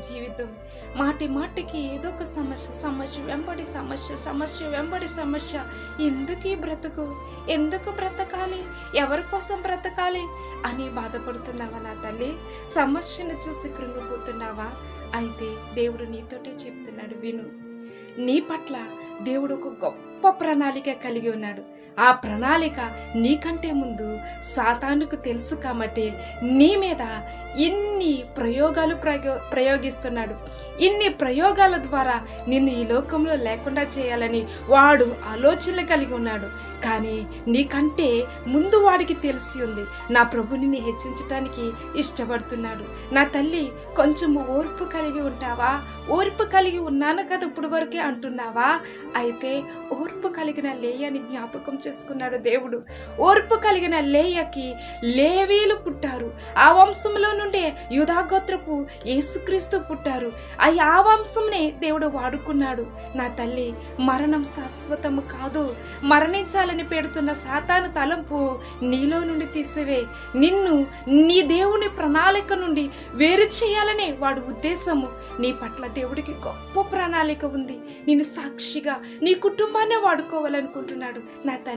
జీవితం. మాటి మాటికి ఏదో ఒక సమస్య సమస్య వెంబడి సమస్య సమస్య వెంబడి సమస్య. ఎందుకు ఈ బ్రతుకు? ఎందుకు బ్రతకాలి? ఎవరి కోసం బ్రతకాలి? అని బాధపడుతున్నావా నా తల్లి? సమస్యను చూసి కృంగిపోతున్నావా? అయితే దేవుడు నీతోటే చెప్తున్నాడు విను. నీ పట్ల దేవుడు ఒక గొప్ప గొప్ప ప్రణాళిక కలిగి ఉన్నాడు. ఆ ప్రణాళిక నీకంటే ముందు సాతానుకు తెలుసు కాబట్టి నీ మీద ఇన్ని ప్రయోగాలు ప్రయో ప్రయోగిస్తున్నాడు. ఇన్ని ప్రయోగాల ద్వారా నిన్ను ఈ లోకంలో లేకుండా చేయాలని వాడు ఆలోచనలు కలిగి ఉన్నాడు. కానీ నీకంటే ముందు వాడికి తెలిసి ఉంది. నా ప్రభు నిన్ను హెచ్చించటానికి ఇష్టపడుతున్నాడు. నా తల్లి కొంచెము ఓర్పు కలిగి ఉంటావా? ఓర్పు కలిగి ఉన్నాను కదా ఇప్పుడు వరకే అంటున్నావా? అయితే ఓర్పు ఓర్పు కలిగిన లేయని జ్ఞాపకం చేసుకున్నాడు దేవుడు. ఓర్పు కలిగిన లేయకి లేవీలు పుట్టారు. ఆ వంశంలో నుండే యుధాగోత్రపు యేసుక్రీస్తు పుట్టారు. ఆ ఆ వంశంనే దేవుడు వాడుకున్నాడు. నా తల్లి మరణం శాశ్వతము కాదు. మరణించాలని పెడుతున్న సాతాను తలంపు నీలో నుండి తీసివే. నిన్ను నీ దేవుని ప్రణాళిక నుండి వేరు చేయాలనే వాడు ఉద్దేశము. నీ పట్ల దేవుడికి గొప్ప ప్రణాళిక ఉంది. నేను సాక్షిగా నీ కుటుంబాన్ని వాడుకోవాలనుకుంటున్నాడు. నా తల్లి